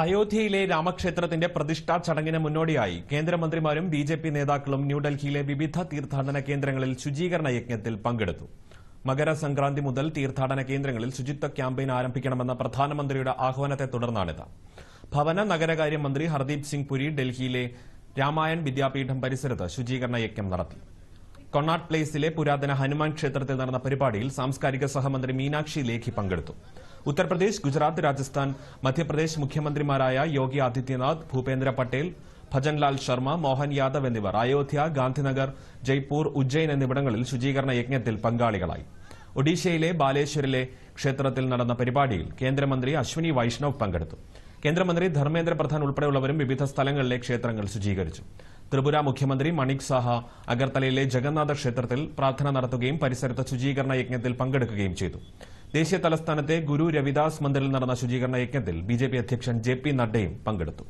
അയോധ്യയിലെ രാമക്ഷേത്രത്തിന്റെ പ്രതിഷ്ഠാ ചടങ്ങിന് മുന്നോടിയായി കേന്ദ്രമന്ത്രിമാരും ബി ജെ പി നേതാക്കളും ന്യൂഡൽഹിയിലെ വിവിധ തീർത്ഥാടന കേന്ദ്രങ്ങളിൽ ശുചീകരണ യജ്ഞത്തിൽ പങ്കെടുത്തു. മകരസംക്രാന്തി മുതൽ തീർത്ഥാടന കേന്ദ്രങ്ങളിൽ ശുചിത്വ ക്യാമ്പയിൻ ആരംഭിക്കണമെന്ന പ്രധാനമന്ത്രിയുടെ ആഹ്വാനത്തെ തുടർന്നാണിത്. ഭവന നഗരകാര്യമന്ത്രി ഹർദീപ് സിംഗ് പുരി ഡൽഹിയിലെ രാമായൺ വിദ്യാപീഠം പരിസരത്ത് ശുചീകരണ യജ്ഞം നടത്തി. കൊണാട്ട് പ്ലേസിലെ പുരാതന ഹനുമാൻ ക്ഷേത്രത്തിൽ നടന്ന പരിപാടിയിൽ സാംസ്കാരിക സഹമന്ത്രി മീനാക്ഷി ലേഖി പങ്കെടുത്തു. ഉത്തർപ്രദേശ് ഗുജറാത്ത് രാജസ്ഥാൻ മധ്യപ്രദേശ് മുഖ്യമന്ത്രിമാരായ യോഗി ആദിത്യനാഥ് ഭൂപേന്ദ്ര പട്ടേൽ ഭജൻലാൽ ശർമ്മ മോഹൻ യാദവ് എന്നിവർ അയോധ്യ ഗാന്ധിനഗർ ജയ്പൂർ ഉജ്ജയിൻ എന്നിവിടങ്ങളിൽ ശുചീകരണ യജ്ഞത്തിൽ പങ്കാളികളായി. ഒഡീഷയിലെ ബാലേശ്വരിലെ ക്ഷേത്രത്തിൽ നടന്ന പരിപാടിയിൽ കേന്ദ്രമന്ത്രി അശ്വിനി വൈഷ്ണവ് പങ്കെടുത്തു. കേന്ദ്രമന്ത്രി ധർമ്മേന്ദ്ര പ്രധാൻ ഉൾപ്പെടെയുള്ളവരും വിവിധ സ്ഥലങ്ങളിലെ ക്ഷേത്രങ്ങൾ ശുചീകരിച്ചു. ത്രിപുര മുഖ്യമന്ത്രി മണിക് സാഹ അഗർത്തലയിലെ ജഗന്നാഥ ക്ഷേത്രത്തിൽ പ്രാർത്ഥന നടത്തുകയും പരിസരത്ത് ശുചീകരണ യജ്ഞത്തിൽ പങ്കെടുക്കുകയും ചെയ്തു. ദേശീയ തലസ്ഥാനത്തെ ഗുരു രവിദാസ് മന്ദിറിൽ നടന്ന ശുചീകരണ യജ്ഞത്തിൽ ബിജെപി അധ്യക്ഷൻ ജെ പി നഡ്ഡയും പങ്കെടുത്തു